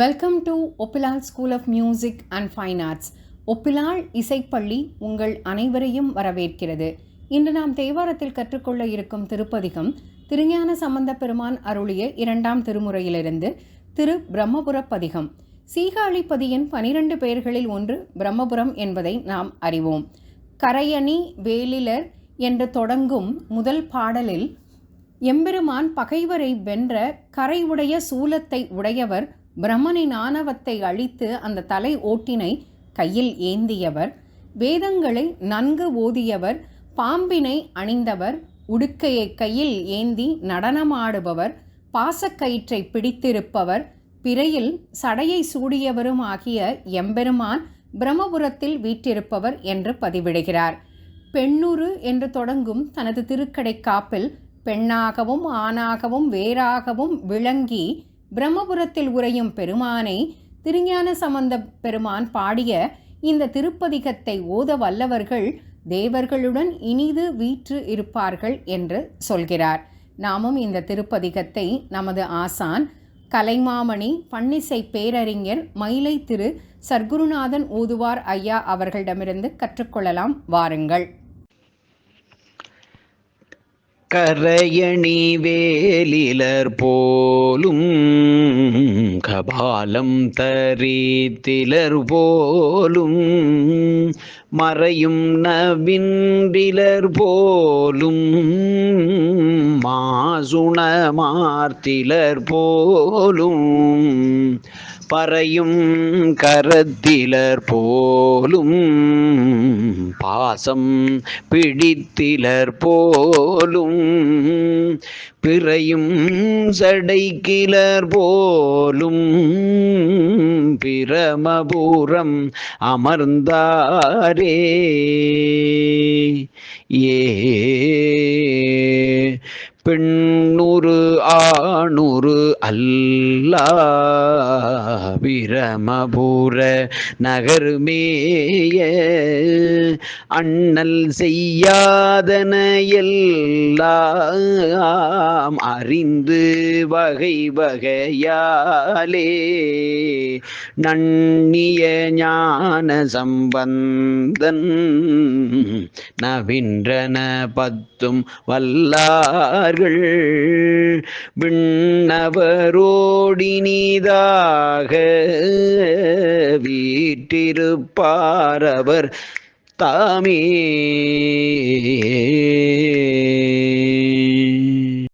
Welcome to Oppilal school of music and fine arts Oppilal இசைப்பள்ளி உங்கள் அனைவரையும் வரவேற்கிறது. இன்று நாம் தேவாரத்தில் கற்றுக்கொள்ள இருக்கும் திருப்பதிகம் திருஞான சம்பந்த பெருமான் அருளிய இரண்டாம் திருமுறையிலிருந்து திரு பிரம்மபுர பதிகம். சீகாழிப்பதியின் பனிரெண்டு பெயர்களில் ஒன்று பிரம்மபுரம் என்பதை நாம் அறிவோம். கரையணி வேலிலர் என்று தொடங்கும் முதல் பாடலில் எம்பெருமான் பகைவரை வென்ற கரை உடைய சூலத்தை உடையவர் பிரம்மனின் ஆணவத்தை அழித்து அந்த தலை ஓட்டினை கையில் ஏந்தியவர். வேதங்களை நன்கு ஓதியவர். பாம்பினை அணிந்தவர். உடுக்கையை கையில் ஏந்தி நடனமாடுபவர். பாசக்கயிற்றை பிடித்திருப்பவர். பிறையில் சடையை சூடியவரும் ஆகிய எம்பெருமான் பிரம்மபுரத்தில் வீற்றிருப்பவர் என்று பதிவிடுகிறார். பெண்ணுரு என்று தொடங்கும் தனது திருக்கடை காப்பில் பெண்ணாகவும் ஆணாகவும் வேறாகவும் விளங்கி பிரம்மபுரத்தில் உறையும் பெருமானை திருஞான சம்பந்த பெருமான் பாடிய இந்த திருப்பதிகத்தை ஓத வல்லவர்கள் தேவர்களுடன் இனிது வீற்று இருப்பார்கள் என்று சொல்கிறார். நாமும் இந்த திருப்பதிகத்தை நமது ஆசான் கலைமாமணி பன்னிசை பேரறிஞர் மயிலை திரு சர்க்குருநாதன் ஊதுவார் ஐயா அவர்களிடமிருந்து கற்றுக்கொள்ளலாம். வாருங்கள். கரையணி வேலிலர் போலும் கபாலம் தரித்திலர் போலும் மறையும் நவின்றிலர் போலும் மாசுணமார்த்திலர் போலும் பறையும் கரத்திலர் போலும் பாசம் பிடித்திலர் போலும் பிறையும் சடைக்கிலர் போலும் பிரமபூரம் அமர்ந்தாரே. ஏ பெண்ணுரு ஆணுரு அல்ல பிரமபுர நகருமேய. அண்ணல் செய்யாதன எல்லாம் அறிந்து வகை வகையாலே. நன்னிய ஞான சம்பந்தன் நவின்றன பத்தும் வல்லார் வல்லார்கள் விண்ணவரோடினிதாக வீற்றிருப்பாரவர் தாமே.